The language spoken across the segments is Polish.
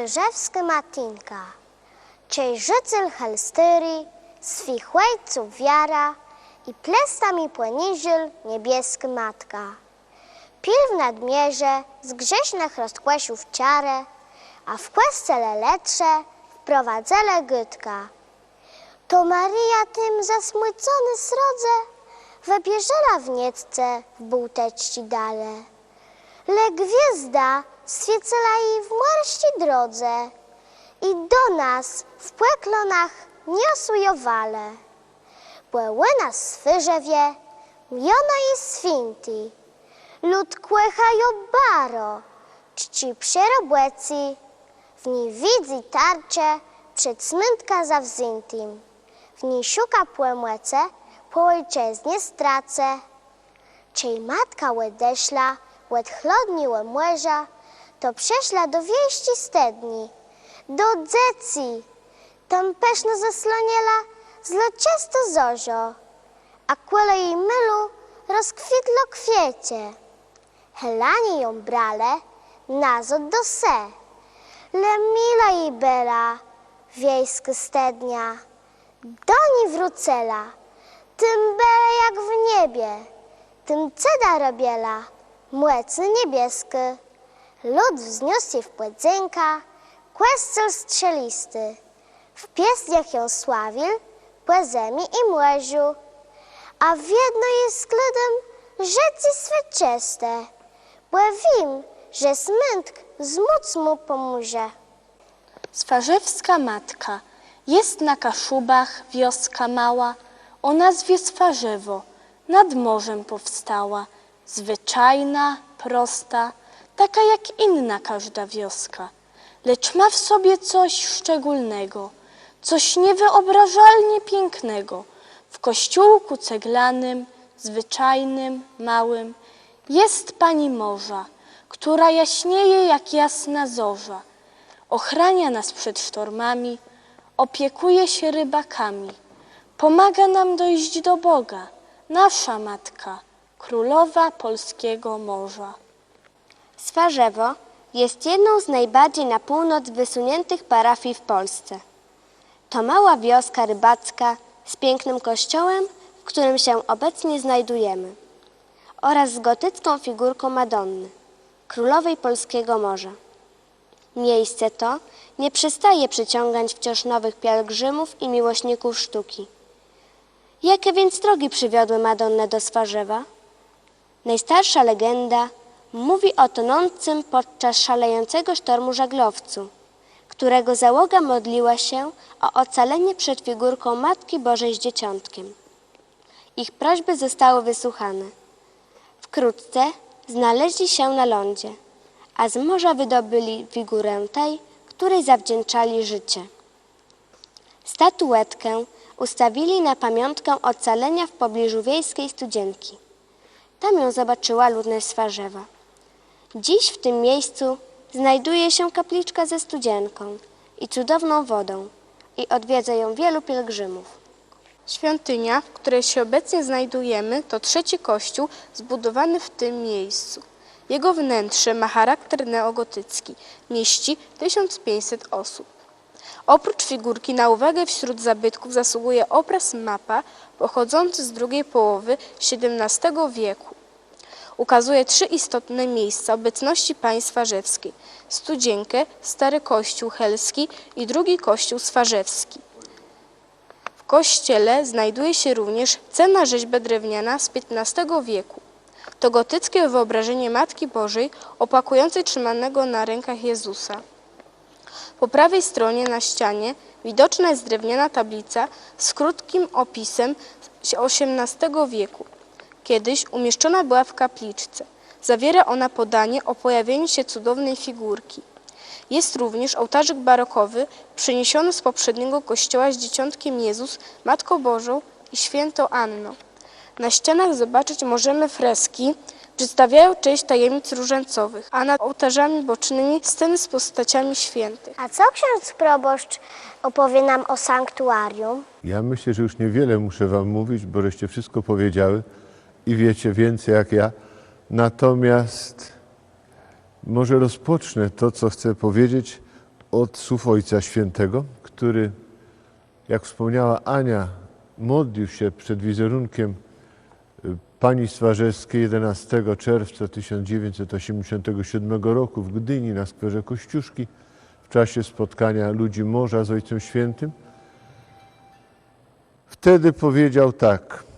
Swyrzewska matinka, ciej życyl helstyri, swych łejców wiara i plestami płeniżyl niebieska matka. Pil w nadmierze z grześnych rozkłesiów ciarę, a w kłesce letrze wprowadzele gytka. To Maria tym zasmucony srodze wybierzela w niecce w bułteści dale. Le gwiazda świecela jej w marści drodze i do nas w płeklonach niosły wale. Błełyna swyżewie, miona i swinti, lud kłechają baro, czci przerobłeci, w niej widzi tarcze przed cmyntka zawziętym. W niej szuka płemłece, po ojczyznie strace. Czej matka łedeszla, łed chlodni łemłeża, to przeszła do wieści stedni, do dzecji. Tam peszno zasloniela zlociasto zorzo, a kłelo jej mylu rozkwitlo kwiecie. Helani ją brale, nazot do se. Le mila jej bela, wiejska stednia, do niej wrócela, tym bele jak w niebie, tym ceda robiela, młecy niebiesky. Lud wzniósł jej w płedzynka, kłescel strzelisty. W pieśniach ją sławil, płezemi i młoziu, a w jedno jest skledem rzeci swyczyste, bo wiem, że smętk zmóc mu pomoże. Swarzewska matka. Jest na Kaszubach wioska mała, o nazwie Swarzewo, nad morzem powstała. Zwyczajna, prosta, taka jak inna każda wioska. Lecz ma w sobie coś szczególnego, coś niewyobrażalnie pięknego. W kościółku ceglanym, zwyczajnym, małym, jest pani morza, która jaśnieje jak jasna zorza ochrania nas przed sztormami, opiekuje się rybakami, pomaga nam dojść do Boga, nasza matka, królowa polskiego morza. Swarzewo jest jedną z najbardziej na północ wysuniętych parafii w Polsce. To mała wioska rybacka z pięknym kościołem, w którym się obecnie znajdujemy, oraz z gotycką figurką Madonny, królowej polskiego morza. Miejsce to nie przestaje przyciągać wciąż nowych pielgrzymów i miłośników sztuki. Jakie więc drogi przywiodły Madonnę do Swarzewa? Najstarsza legenda mówi o tonącym podczas szalejącego sztormu żaglowcu, którego załoga modliła się o ocalenie przed figurką Matki Bożej z Dzieciątkiem. Ich prośby zostały wysłuchane. Wkrótce znaleźli się na lądzie, a z morza wydobyli figurę tej, której zawdzięczali życie. Statuetkę ustawili na pamiątkę ocalenia w pobliżu wiejskiej studzienki. Tam ją zobaczyła ludność Swarzewa. Dziś w tym miejscu znajduje się kapliczka ze studzienką i cudowną wodą i odwiedza ją wielu pielgrzymów. Świątynia, w której się obecnie znajdujemy, to trzeci kościół zbudowany w tym miejscu. Jego wnętrze ma charakter neogotycki, mieści 1500 osób. Oprócz figurki na uwagę wśród zabytków zasługuje obraz mapa pochodzący z drugiej połowy XVII wieku. Ukazuje trzy istotne miejsca obecności państwa rzewskiej. Studzienkę, Stary Kościół Helski i drugi Kościół Swarzewski. W kościele znajduje się również cenna rzeźba drewniana z XV wieku. To gotyckie wyobrażenie Matki Bożej opakującej trzymanego na rękach Jezusa. Po prawej stronie na ścianie widoczna jest drewniana tablica z krótkim opisem XVIII wieku. Kiedyś umieszczona była w kapliczce. Zawiera ona podanie o pojawieniu się cudownej figurki. Jest również ołtarzyk barokowy przeniesiony z poprzedniego kościoła z dzieciątkiem Jezus, Matką Bożą i świętą Anną. Na ścianach zobaczyć możemy freski, przedstawiają część tajemnic różańcowych, a nad ołtarzami bocznymi sceny z postaciami świętych. A co ksiądz proboszcz opowie nam o sanktuarium? Ja myślę, że już niewiele muszę wam mówić, bo żeście wszystko powiedziały i wiecie więcej jak ja. Natomiast może rozpocznę to, co chcę powiedzieć od słów Ojca Świętego, który, jak wspomniała Ania, modlił się przed wizerunkiem y, pani Stwarzewskiej 11 czerwca 1987 roku w Gdyni na skwerze Kościuszki w czasie spotkania ludzi morza z Ojcem Świętym. Wtedy powiedział tak: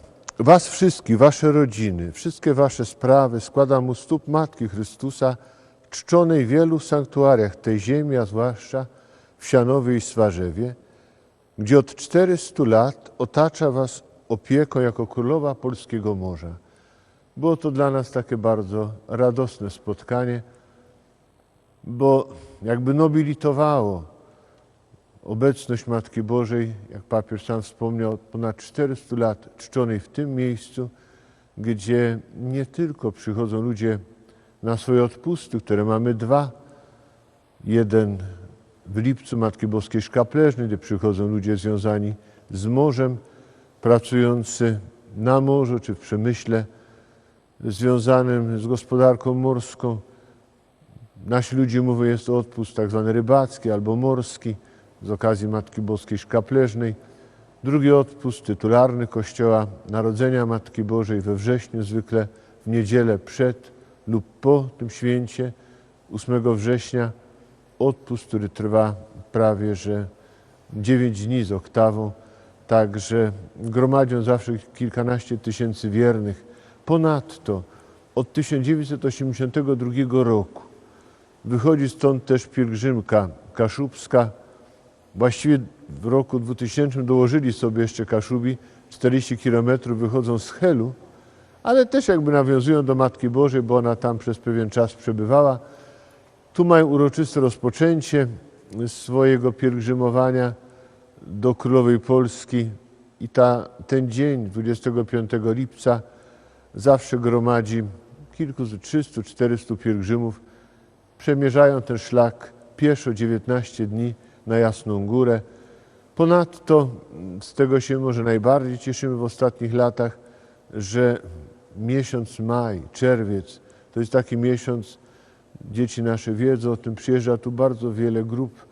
Was wszystkich, Wasze rodziny, wszystkie Wasze sprawy składam u stóp Matki Chrystusa, czczonej w wielu sanktuariach tej ziemi, a zwłaszcza w Sianowie i Swarzewie, gdzie od 400 lat otacza Was opieką jako królowa polskiego morza. Było to dla nas takie bardzo radosne spotkanie, bo jakby nobilitowało obecność Matki Bożej, jak papież sam wspomniał, od ponad 400 lat czczonej w tym miejscu, gdzie nie tylko przychodzą ludzie na swoje odpusty, które mamy dwa. Jeden w lipcu Matki Boskiej Szkapleżnej, gdzie przychodzą ludzie związani z morzem, pracujący na morzu czy w przemyśle związanym z gospodarką morską. Nasi ludzie mówią, jest to odpust tak zwany rybacki albo morski z okazji Matki Boskiej Szkapleżnej. Drugi odpust tytularny Kościoła Narodzenia Matki Bożej we wrześniu, zwykle w niedzielę przed lub po tym święcie, 8 września. Odpust, który trwa prawie że 9 dni z oktawą. Także gromadzią zawsze kilkanaście tysięcy wiernych. Ponadto od 1982 roku wychodzi stąd też pielgrzymka kaszubska, Właściwie w roku 2000 dołożyli sobie jeszcze Kaszubi 40 kilometrów, wychodzą z Helu, ale też jakby nawiązują do Matki Bożej, bo ona tam przez pewien czas przebywała. Tu mają uroczyste rozpoczęcie swojego pielgrzymowania do Królowej Polski i ta, ten dzień, 25 lipca, zawsze gromadzi kilku, 300, 400 pielgrzymów. Przemierzają ten szlak pieszo 19 dni na Jasną Górę. Ponadto z tego się może najbardziej cieszymy w ostatnich latach, że miesiąc maj, czerwiec to jest taki miesiąc, dzieci nasze wiedzą o tym, przyjeżdża tu bardzo wiele grup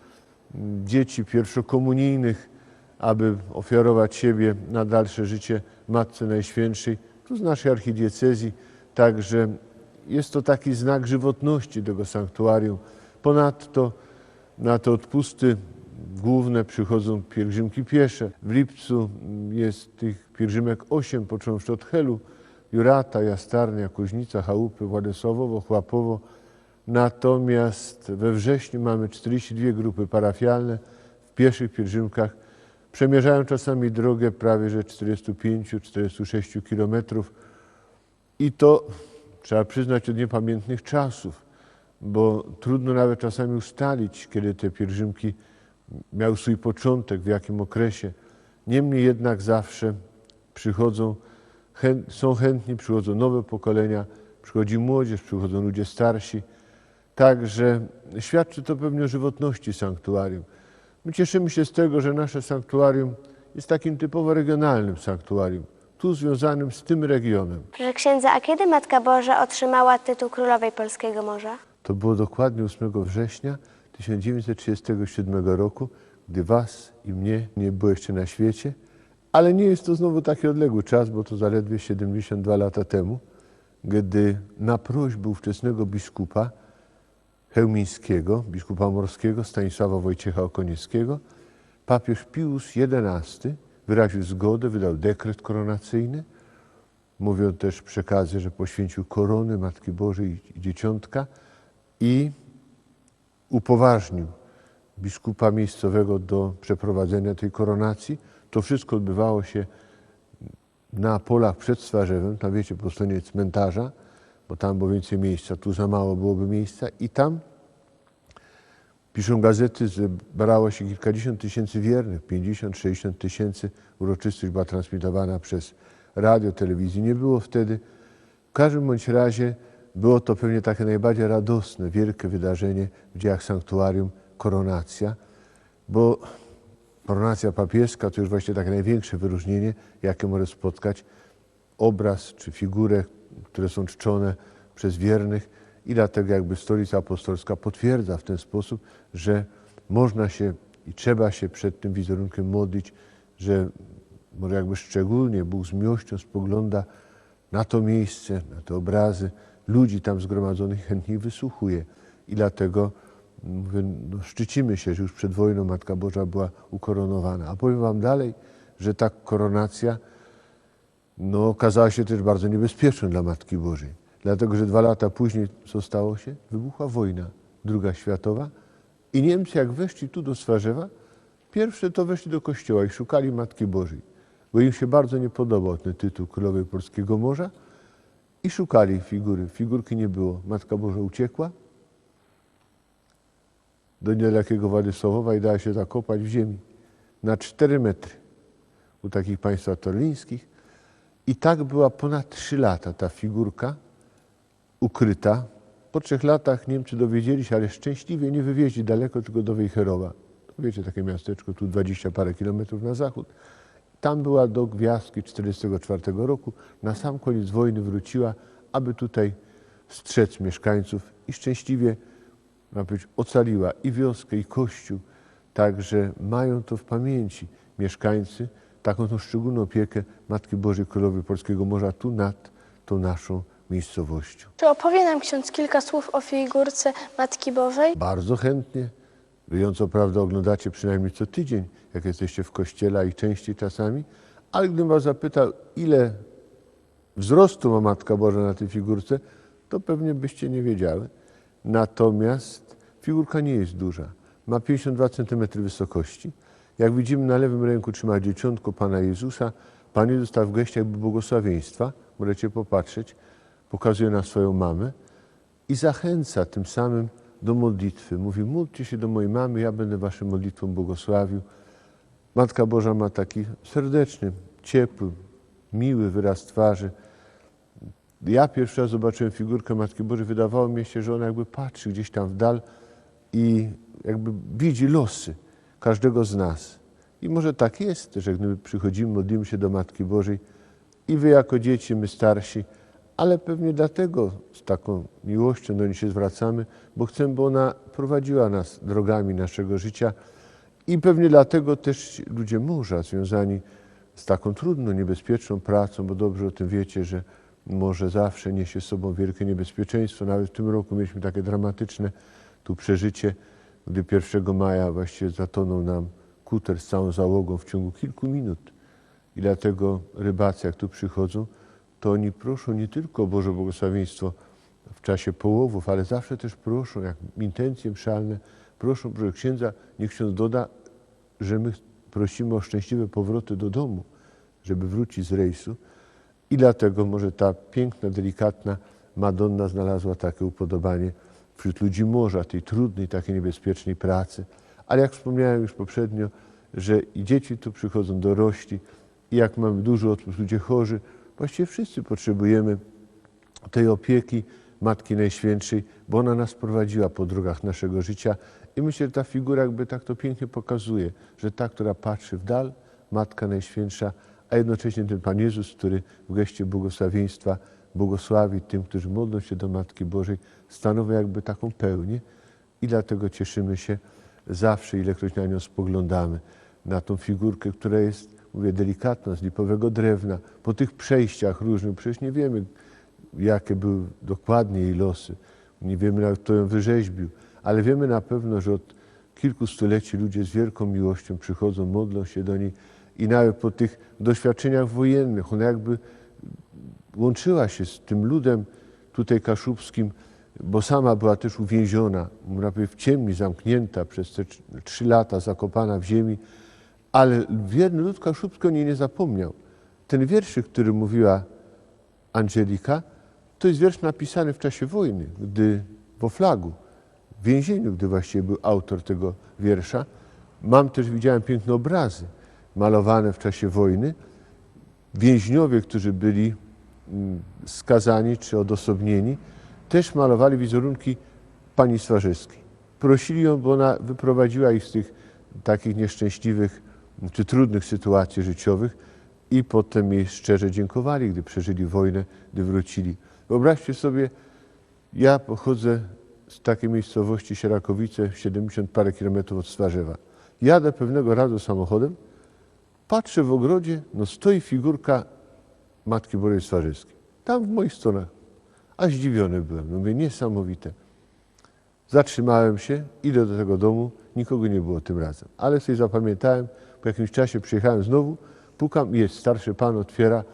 mm, dzieci pierwszokomunijnych, aby ofiarować siebie na dalsze życie Matce Najświętszej, tu z naszej archidiecezji. Także jest to taki znak żywotności tego sanktuarium. Ponadto na te odpusty główne przychodzą pielgrzymki piesze. W lipcu jest tych pielgrzymek osiem, począwszy od Helu, Jurata, Jastarnia, Kuźnica, Chałupy, Władysławowo, Chłapowo. Natomiast we wrześniu mamy 42 grupy parafialne w pieszych pielgrzymkach. Przemierzają czasami drogę prawie że 45-46 kilometrów i to trzeba przyznać od niepamiętnych czasów bo trudno nawet czasami ustalić, kiedy te pielgrzymki miały swój początek, w jakim okresie. Niemniej jednak zawsze przychodzą, są chętni, przychodzą nowe pokolenia, przychodzi młodzież, przychodzą ludzie starsi. Także świadczy to pewnie o żywotności sanktuarium. My cieszymy się z tego, że nasze sanktuarium jest takim typowo regionalnym sanktuarium, tu związanym z tym regionem. Proszę księdza, a kiedy Matka Boża otrzymała tytuł Królowej Polskiego Morza? To było dokładnie 8 września 1937 roku, gdy Was i mnie nie było jeszcze na świecie, ale nie jest to znowu taki odległy czas, bo to zaledwie 72 lata temu, gdy na prośbę ówczesnego biskupa chełmińskiego, biskupa morskiego Stanisława Wojciecha Okonieckiego, papież Pius XI wyraził zgodę, wydał dekret koronacyjny. Mówią też przekazy, że poświęcił korony Matki Bożej i Dzieciątka i upoważnił biskupa miejscowego do przeprowadzenia tej koronacji. To wszystko odbywało się na polach przed Swarzewem, tam wiecie, po stronie cmentarza, bo tam było więcej miejsca, tu za mało byłoby miejsca i tam piszą gazety, zebrało się kilkadziesiąt tysięcy wiernych, 50-60 tysięcy. Uroczystość była transmitowana przez radio, telewizję. Nie było wtedy. W każdym bądź razie było to pewnie takie najbardziej radosne, wielkie wydarzenie w dziejach sanktuarium, koronacja, bo koronacja papieska to już właśnie takie największe wyróżnienie, jakie może spotkać obraz czy figurę, które są czczone przez wiernych i dlatego jakby Stolica Apostolska potwierdza w ten sposób, że można się i trzeba się przed tym wizerunkiem modlić, że może jakby szczególnie Bóg z miłością spogląda na to miejsce, na te obrazy, ludzi tam zgromadzonych, chętnie wysłuchuje. I dlatego mówię, no, szczycimy się, że już przed wojną Matka Boża była ukoronowana. A powiem Wam dalej, że ta koronacja no, okazała się też bardzo niebezpieczna dla Matki Bożej. Dlatego, że dwa lata później, co stało się? Wybuchła wojna, druga światowa. I Niemcy, jak weszli tu do Swarzewa, pierwsze to weszli do kościoła i szukali Matki Bożej, bo im się bardzo nie podobał ten tytuł Królowej Polskiego Morza i szukali figury. Figurki nie było. Matka Boża uciekła do niedalekiego Władysławowa i dała się zakopać w ziemi na 4 metry u takich państwa torlińskich. I tak była ponad 3 lata ta figurka ukryta. Po trzech latach Niemcy dowiedzieli się, ale szczęśliwie nie wywieźli daleko, tylko do Wejherowa. Wiecie, takie miasteczko tu 20 parę kilometrów na zachód. Tam była do gwiazdki 1944 roku. Na sam koniec wojny wróciła, aby tutaj strzec mieszkańców i szczęśliwie, ma być, ocaliła i wioskę, i kościół. Także mają to w pamięci mieszkańcy, taką tą szczególną opiekę Matki Bożej Królowej Polskiego Morza tu nad tą naszą miejscowością. Czy opowie nam ksiądz kilka słów o figurce Matki Bożej? Bardzo chętnie. Wy ją co prawda oglądacie przynajmniej co tydzień, jak jesteście w kościele, i częściej czasami, ale gdybym was zapytał, ile wzrostu ma Matka Boża na tej figurce, to pewnie byście nie wiedziały. Natomiast figurka nie jest duża. Ma 52 cm wysokości. Jak widzimy na lewym ręku trzyma dzieciątko Pana Jezusa. Pan Jezus stał w geście jakby błogosławieństwa. Możecie popatrzeć. Pokazuje na swoją mamę i zachęca tym samym do modlitwy. Mówi, módlcie się do mojej mamy, ja będę waszym modlitwą błogosławił. Matka Boża ma taki serdeczny, ciepły, miły wyraz twarzy. Ja pierwszy raz zobaczyłem figurkę Matki Bożej, wydawało mi się, że ona jakby patrzy gdzieś tam w dal i jakby widzi losy każdego z nas. I może tak jest, że gdy przychodzimy, modlimy się do Matki Bożej i wy jako dzieci, my starsi, ale pewnie dlatego z taką miłością do niej się zwracamy, bo chcemy, by ona prowadziła nas drogami naszego życia i pewnie dlatego też ludzie morza związani z taką trudną, niebezpieczną pracą, bo dobrze o tym wiecie, że morze zawsze niesie z sobą wielkie niebezpieczeństwo. Nawet w tym roku mieliśmy takie dramatyczne tu przeżycie, gdy 1 maja właściwie zatonął nam kuter z całą załogą w ciągu kilku minut. I dlatego rybacy, jak tu przychodzą, to oni proszą nie tylko o Boże błogosławieństwo w czasie połowów, ale zawsze też proszą, jak intencje mszalne, proszą, proszę księdza, niech ksiądz doda, że my prosimy o szczęśliwe powroty do domu, żeby wrócić z rejsu. I dlatego może ta piękna, delikatna Madonna znalazła takie upodobanie wśród ludzi morza, tej trudnej, takiej niebezpiecznej pracy. Ale jak wspomniałem już poprzednio, że i dzieci tu przychodzą, dorośli, i jak mamy dużo odpust, ludzie chorzy, właściwie wszyscy potrzebujemy tej opieki Matki Najświętszej, bo ona nas prowadziła po drogach naszego życia. I myślę, że ta figura jakby tak to pięknie pokazuje, że ta, która patrzy w dal, Matka Najświętsza, a jednocześnie ten Pan Jezus, który w geście błogosławieństwa błogosławi tym, którzy modlą się do Matki Bożej, stanowi jakby taką pełnię i dlatego cieszymy się zawsze, ilekroć na nią spoglądamy, na tą figurkę, która jest, mówię, delikatna, z lipowego drewna, po tych przejściach różnych, przecież nie wiemy, jakie były dokładnie jej losy, nie wiemy nawet, kto ją wyrzeźbił, ale wiemy na pewno, że od kilku stuleci ludzie z wielką miłością przychodzą, modlą się do niej. I nawet po tych doświadczeniach wojennych, ona jakby łączyła się z tym ludem tutaj kaszubskim, bo sama była też uwięziona, można w ciemni, zamknięta przez te trz- trzy lata, zakopana w ziemi, ale wierny lud kaszubski o niej nie zapomniał. Ten wierszyk, który mówiła Angelika, to jest wiersz napisany w czasie wojny, gdy w Oflagu, w więzieniu, gdy właściwie był autor tego wiersza. Mam też, widziałem piękne obrazy malowane w czasie wojny. Więźniowie, którzy byli mm, skazani czy odosobnieni, też malowali wizerunki pani Swarzyskiej. Prosili ją, bo ona wyprowadziła ich z tych takich nieszczęśliwych czy trudnych sytuacji życiowych i potem jej szczerze dziękowali, gdy przeżyli wojnę, gdy wrócili. Wyobraźcie sobie, ja pochodzę z takiej miejscowości Sierakowice, 70 parę kilometrów od Stwarzewa. Jadę pewnego razu samochodem, patrzę w ogrodzie, no stoi figurka Matki Bożej Stwarzyskiej. Tam w moich stronach. A zdziwiony byłem. No mówię, niesamowite. Zatrzymałem się, idę do tego domu, nikogo nie było tym razem. Ale sobie zapamiętałem, po jakimś czasie przyjechałem znowu, pukam, jest starszy pan, otwiera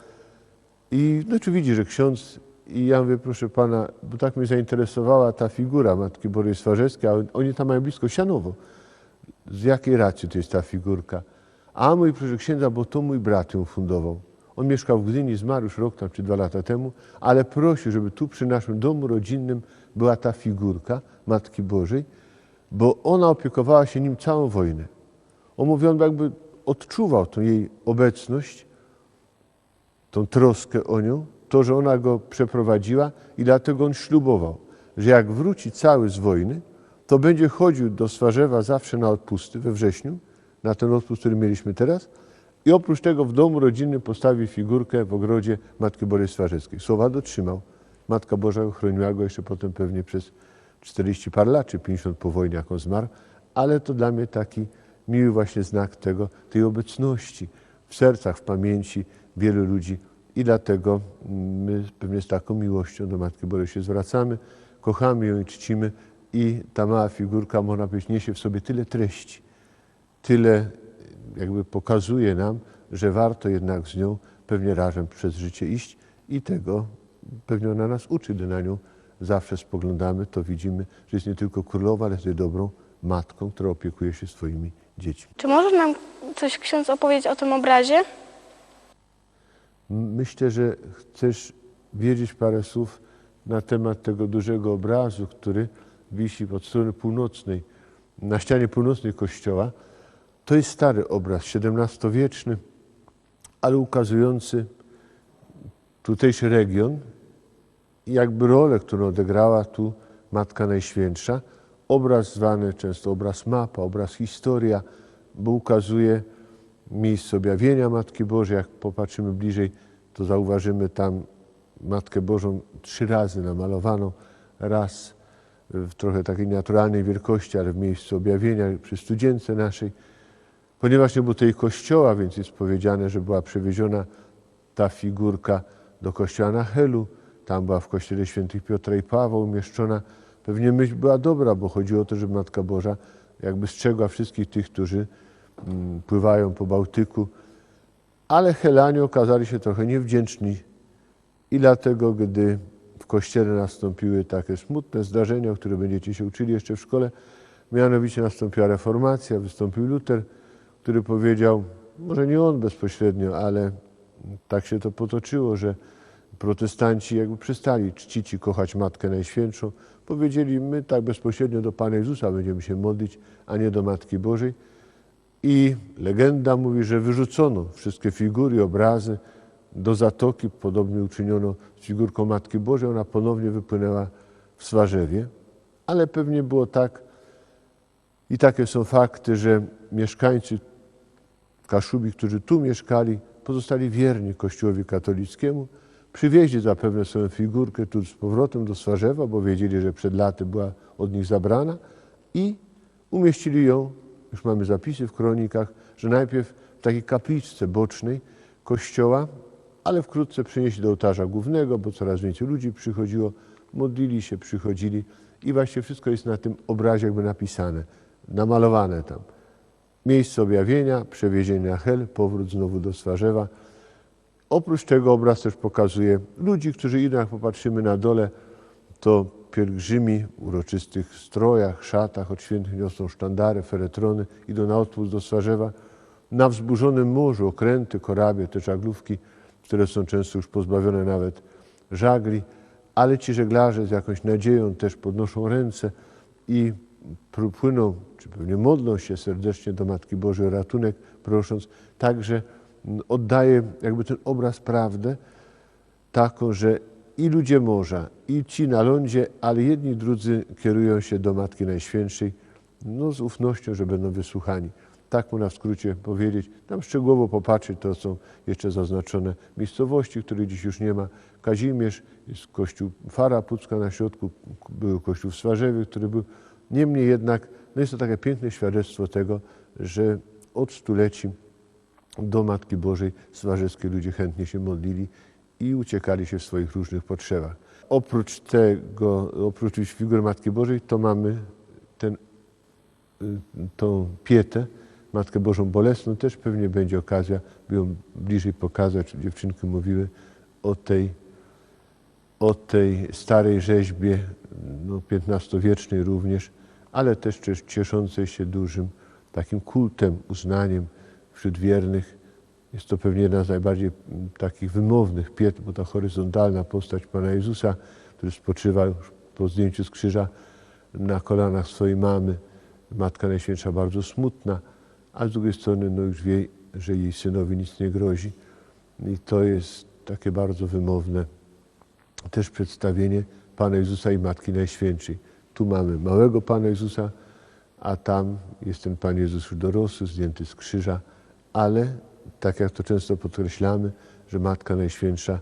i no czy widzi, że ksiądz i ja mówię, proszę pana, bo tak mnie zainteresowała ta figura Matki Bożej Swarzewskiej, a oni tam mają blisko Sianowo. Z jakiej racji to jest ta figurka? A mój proszę księdza, bo to mój brat ją fundował. On mieszkał w Gdyni, zmarł już rok tam czy dwa lata temu, ale prosił, żeby tu przy naszym domu rodzinnym była ta figurka Matki Bożej, bo ona opiekowała się nim całą wojnę. On mówi, on jakby odczuwał tą jej obecność, tą troskę o nią, to, że ona go przeprowadziła i dlatego on ślubował, że jak wróci cały z wojny, to będzie chodził do Swarzewa zawsze na odpusty we wrześniu, na ten odpust, który mieliśmy teraz i oprócz tego w domu rodzinnym postawi figurkę w ogrodzie Matki Bożej Swarzewskiej. Słowa dotrzymał. Matka Boża chroniła go jeszcze potem pewnie przez 40 par lat, czy 50 po wojnie, jak on zmarł, ale to dla mnie taki miły właśnie znak tego, tej obecności w sercach, w pamięci wielu ludzi. I dlatego my pewnie z taką miłością do Matki Bożej się zwracamy, kochamy ją i czcimy. I ta mała figurka, można powiedzieć, niesie w sobie tyle treści, tyle jakby pokazuje nam, że warto jednak z nią pewnie razem przez życie iść i tego pewnie ona nas uczy, gdy na nią zawsze spoglądamy, to widzimy, że jest nie tylko królowa, ale jest dobrą matką, która opiekuje się swoimi Czy może nam coś ksiądz opowiedzieć o tym obrazie? Myślę, że chcesz wiedzieć parę słów na temat tego dużego obrazu, który wisi od strony północnej, na ścianie północnej kościoła. To jest stary obraz, XVII-wieczny, ale ukazujący tutejszy region i jakby rolę, którą odegrała tu Matka Najświętsza. Obraz zwany często obraz mapa, obraz historia, bo ukazuje miejsce objawienia Matki Bożej. Jak popatrzymy bliżej, to zauważymy tam Matkę Bożą trzy razy namalowaną. Raz w trochę takiej naturalnej wielkości, ale w miejscu objawienia przy studzience naszej. Ponieważ nie było tej kościoła, więc jest powiedziane, że była przewieziona ta figurka do kościoła na Helu. Tam była w kościele świętych Piotra i Pawła umieszczona. Pewnie myśl była dobra, bo chodziło o to, żeby Matka Boża jakby strzegła wszystkich tych, którzy mm, pływają po Bałtyku. Ale Helanie okazali się trochę niewdzięczni i dlatego, gdy w kościele nastąpiły takie smutne zdarzenia, o których będziecie się uczyli jeszcze w szkole, mianowicie nastąpiła reformacja, wystąpił Luter, który powiedział, może nie on bezpośrednio, ale tak się to potoczyło, że protestanci jakby przestali czcić i kochać Matkę Najświętszą. Powiedzieli, my tak bezpośrednio do Pana Jezusa będziemy się modlić, a nie do Matki Bożej. I legenda mówi, że wyrzucono wszystkie figury, obrazy do zatoki. Podobnie uczyniono z figurką Matki Bożej. Ona ponownie wypłynęła w Swarzewie. Ale pewnie było tak, i takie są fakty, że mieszkańcy Kaszubi, którzy tu mieszkali, pozostali wierni Kościołowi katolickiemu. Przywieźli zapewne swoją figurkę tu z powrotem do Swarzewa, bo wiedzieli, że przed laty była od nich zabrana i umieścili ją, już mamy zapisy w kronikach, że najpierw w takiej kapliczce bocznej kościoła, ale wkrótce przenieśli do ołtarza głównego, bo coraz więcej ludzi przychodziło, modlili się, przychodzili i właśnie wszystko jest na tym obrazie jakby napisane, namalowane tam. Miejsce objawienia, przewiezienie na Hel, powrót znowu do Swarzewa. Oprócz tego obraz też pokazuje ludzi, którzy idą, jak popatrzymy na dole, to pielgrzymi w uroczystych strojach, szatach od świętych niosą sztandary, feretrony, idą na odpust do Swarzewa. Na wzburzonym morzu okręty, korabie, te żaglówki, które są często już pozbawione nawet żagli, ale ci żeglarze z jakąś nadzieją też podnoszą ręce i płyną, czy pewnie modlą się serdecznie do Matki Bożej o ratunek, prosząc. Także oddaje jakby ten obraz prawdę taką, że i ludzie morza, i ci na lądzie, ale jedni drudzy kierują się do Matki Najświętszej no, z ufnością, że będą wysłuchani. Tak można w skrócie powiedzieć. Tam szczegółowo popatrzeć, to są jeszcze zaznaczone miejscowości, których dziś już nie ma. Kazimierz, jest kościół Fara Pucka na środku, był kościół w Swarzewie, który był. Niemniej jednak, no jest to takie piękne świadectwo tego, że od stuleci do Matki Bożej swarzewskie ludzie chętnie się modlili i uciekali się w swoich różnych potrzebach. Oprócz tego, oprócz figur Matki Bożej, to mamy ten, y, tą pietę, Matkę Bożą Bolesną. Też pewnie będzie okazja, by ją bliżej pokazać. Dziewczynki mówiły o tej, o tej starej rzeźbie, no, XV-wiecznej również, ale też cieszącej się dużym takim kultem, uznaniem wśród wiernych. Jest to pewnie jedna z najbardziej takich wymownych piet, bo ta horyzontalna postać Pana Jezusa, który spoczywa już po zdjęciu z krzyża na kolanach swojej mamy. Matka Najświętsza bardzo smutna, a z drugiej strony no już wie, że jej synowi nic nie grozi. I to jest takie bardzo wymowne też przedstawienie Pana Jezusa i Matki Najświętszej. Tu mamy małego Pana Jezusa, a tam jest ten Pan Jezus już dorosły, zdjęty z krzyża, ale tak jak to często podkreślamy, że Matka Najświętsza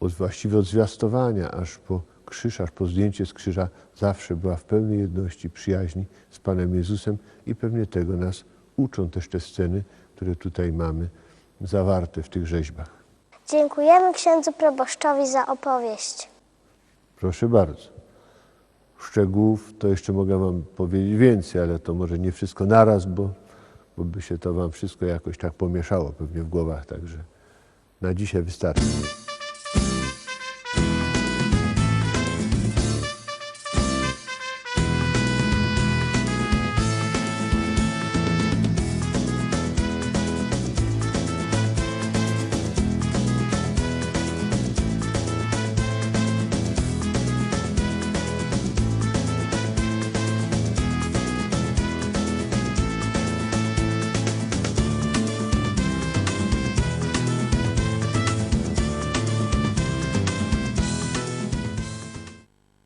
od właściwie od zwiastowania aż po krzyż, aż po zdjęcie z krzyża zawsze była w pełnej jedności, przyjaźni z Panem Jezusem i pewnie tego nas uczą też te sceny, które tutaj mamy zawarte w tych rzeźbach. Dziękujemy księdzu proboszczowi za opowieść. Proszę bardzo. Szczegółów to jeszcze mogę Wam powiedzieć więcej, ale to może nie wszystko naraz, bo, bo by się to Wam wszystko jakoś tak pomieszało pewnie w głowach, także na dzisiaj wystarczy.